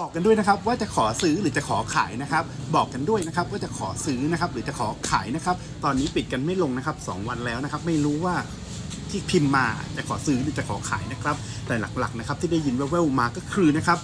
บอกกันด้วยนะครับว่าจะขอซื้อหรือจะขอขายนะครับ บอกกันด้วยนะครับว่าจะขอซื้อนะครับ หรือจะขอขายนะครับ ตอนนี้ปิดกันไม่ลงนะครับสองวันแล้วนะครับ ไม่รู้ว่าที่พิมพ์มาจะขอซื้อหรือจะขอขายนะครับ แต่หลักๆนะครับที่ได้ยินแว่วๆมาก็คือนะครับ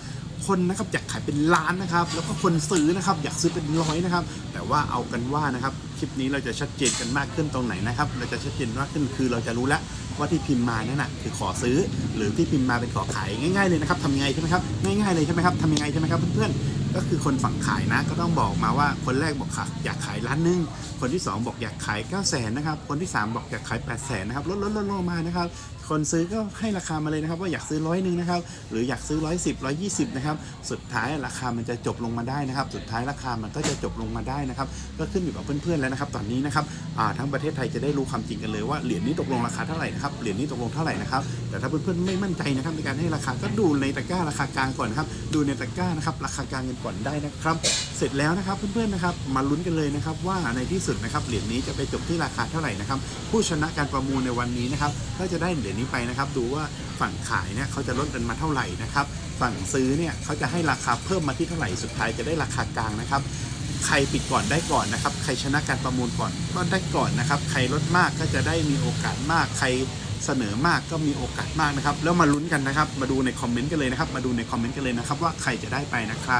คนนะครับอยากขายเป็นล้านนะครับ แล้วก็คนซื้อนะครับ อยากซื้อเป็นร้อยนะครับ แต่ว่าเอากันว่านะครับ คลิปนี้เราจะชัดเจนกันมากขึ้นตรงไหนนะครับ เราจะชัดเจนมากขึ้นคือเราจะรู้แล้วว่าที่พิมพ์มาเนั่นน่ะคือขอซื้อ หรือที่พิมพ์มาเป็นขอขายง่ายๆเลยนะครับทำยังไงใช่ไหมครับง่ายๆเลยใช่ไหมครับทำยังไงใช่ไหมครับเพื่อนๆก็คือคนฝั่งขายนะก็ต้องบอกมาว่าคนแรกบอกค่ะอยากขายล้านหนึงคนที่สองบอกอยากขาย9 0 0 0 0นนะครับคนที่สามบอกอยากขาย 8 0 0 0 0นนะครับลดลดลดลงมานะครับคนซื้อก็ให้ราคามาเลยนะครับ ว่าอยากซื้อร้อยหนึ่งนะครับหรืออยากซื้อร้อยสิบร้อยยี่สิบนะครับสุดท้ายราคามันจะจบลงมาได้นะครับ สุดท้ายราคามันก็จะจบลงมาได้นะครับก็ขึ้นอยู่กับเพื่อนๆแล้วนะครับ ตอนนี้นะครับทั้งประเทศไทยจะได้รู้ความจริงกันเลยว่าเหรียญนี้ตกลงราคาเท่าไหร่นะครับเหรียญนี้ตกลงเท่าไหร่นะครับแต่ถ้าเพื่อนๆไม่มั่นใจนะครับในการให้ราคาก็ดูในตะกร้าราคากลางก่อนนะครับดูในตะกร้านะครับราคากลางกันก่อนได้นะครับ เสร็จแล้วนะครับเพื่อนๆนะครับมาลุ้นกันเลยนะครับว่าในที่สุดนะครับเหรียญนี้จะไปจบที่ราคาเท่าไหร่นะครับผู้ชนะการประมูลในวันนี้นะครับก็จะได้เหรียญนี้ไปนะครับ ดูว่าฝั่งขายเนี่ยเขาจะลดกันมาเท่าไหร่นะครับฝั่งซื้อเนี่ยเขาจะให้ราคาเพิ่มมาที่เท่าไหร่สุดท้ายจะได้ราคากลางนะครับ ใครปิดก่อนได้ก่อนนะครับ ใครชนะการประมูลก่อนก็ได้ก่อนนะครับ ใครลดมากก็จะได้มีโอกาสมาก ใครเสนอมากก็มีโอกาสมากนะครับ แล้วมาลุ้นกันนะครับ มาดูในคอมเมนต์กันเลยนะครับ มาดูในคอมเมนต์กันเลยนะครับว่าใครจะได้ไปนะครับ